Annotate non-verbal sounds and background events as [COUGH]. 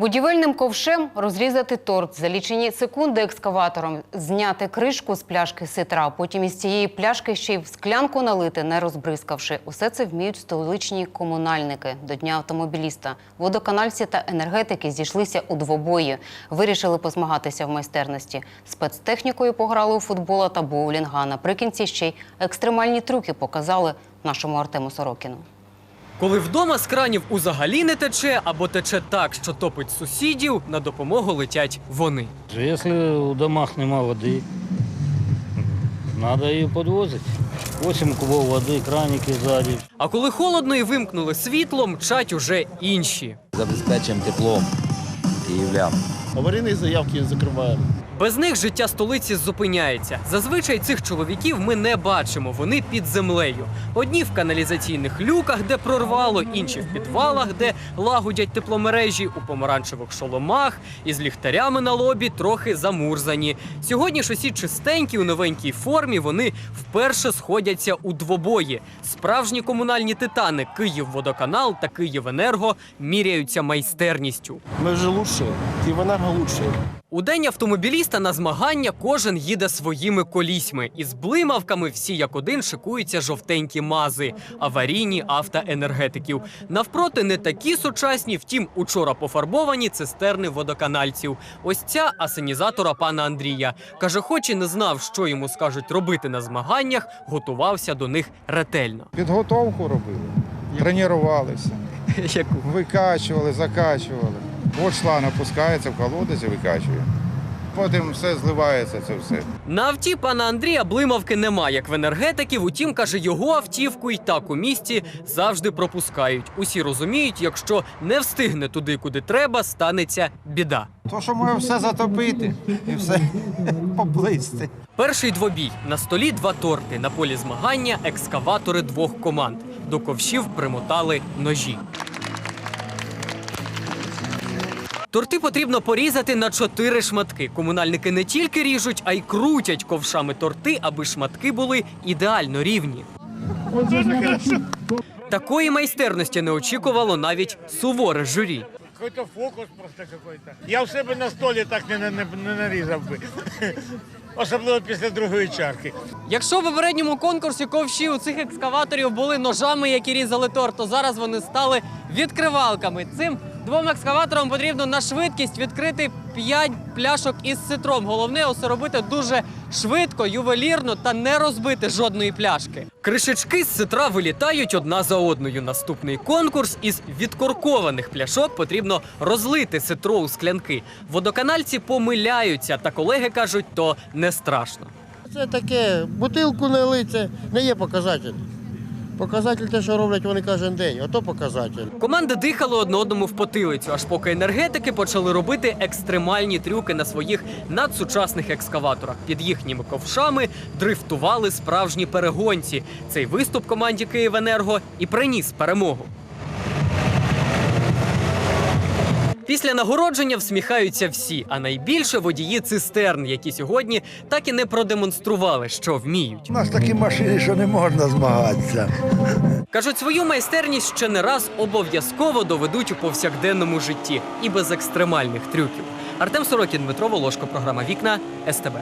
Будівельним ковшем розрізати торт, за лічені секунди екскаватором зняти кришку з пляшки ситра, потім із цієї пляшки ще й в склянку налити, не розбризкавши. Усе це вміють столичні комунальники до дня автомобіліста. Водоканальці та енергетики зійшлися у двобої. Вирішили позмагатися в майстерності. Спецтехнікою пограли у футбола та боулінга. Наприкінці ще й екстремальні трюки показали нашому Артему Сорокіну. Коли вдома з кранів узагалі не тече або тече так, що топить сусідів, на допомогу летять вони. Якщо у домах нема води, треба її підвозити. 8 кубов води, краники ззаді. А коли холодно і вимкнули світло, мчать уже інші. забезпечуємо теплом київлян. Аварійні заявки закриваємо. Без них життя столиці зупиняється. Зазвичай цих чоловіків ми не бачимо. Вони під землею. Одні в каналізаційних люках, де прорвало, інші в підвалах, де лагодять тепломережі, у помаранчевих шоломах, із ліхтарями на лобі трохи замурзані. Сьогодні ж усі чистенькі у новенькій формі. Вони вперше сходяться у двобої. Справжні комунальні титани Київводоканал та Київенерго міряються майстерністю. Ми вже лучше, Київенерго лучше. У день автомобіліста на змагання кожен їде своїми колісьми. Із блимавками всі як один шикуються жовтенькі мази, аварійні автоенергетиків. Навпроти не такі сучасні, втім, учора пофарбовані цистерни водоканальців. Ось ця асенізатора пана Андрія. Каже, хоч і не знав, що йому скажуть робити на змаганнях, готувався до них ретельно. Підготовку робили, тренувалися, [LAUGHS] викачували, закачували. От шланг опускається в колодязь і викачує. Потім все зливається, це все. На авті пана Андрія блимавки нема, як в енергетиків. Утім, каже, його автівку і так у місті завжди пропускають. Усі розуміють, якщо не встигне туди, куди треба, станеться біда. То, що може все затопити і все [LAUGHS] поблизьти. Перший двобій на столі два торти. На полі змагання екскаватори двох команд. До ковшів примотали ножі. Торти потрібно порізати на чотири шматки. Комунальники не тільки ріжуть, а й крутять ковшами торти, аби шматки були ідеально рівні. Такої майстерності не очікувало навіть суворе журі. Какой-то фокус просто какой-то. Я в себе на столі так не, не, не нарізав би. Особливо після другої чарки. Якщо в попередньому конкурсі ковші у цих екскаваторів були ножами, які різали торт, то зараз вони стали відкривалками. Цим двом екскаваторам потрібно на швидкість відкрити 5 пляшок із цитром. Головне усе робити дуже швидко, ювелірно та не розбити жодної пляшки. Кришечки з цитра вилітають одна за одною. Наступний конкурс із відкоркованих пляшок потрібно розлити цитро у склянки. Водоканальці помиляються, та колеги кажуть, то не страшно. Це таке, бутилку не лить, не є показатель. Показатель те, що роблять вони кожен день, ото показатель. Команди дихали одне одному в потилицю, аж поки енергетики почали робити екстремальні трюки на своїх надсучасних екскаваторах. Під їхніми ковшами дрифтували справжні перегонці. Цей виступ команді Київенерго і приніс перемогу. Після нагородження всміхаються всі, а найбільше водії цистерн, які сьогодні так і не продемонстрували, що вміють. У нас такі машини, що не можна змагатися. Кажуть, свою майстерність ще не раз обов'язково доведуть у повсякденному житті і без екстремальних трюків. Артем Сорокін, Дмитро Волошко, програма Вікна СТБ.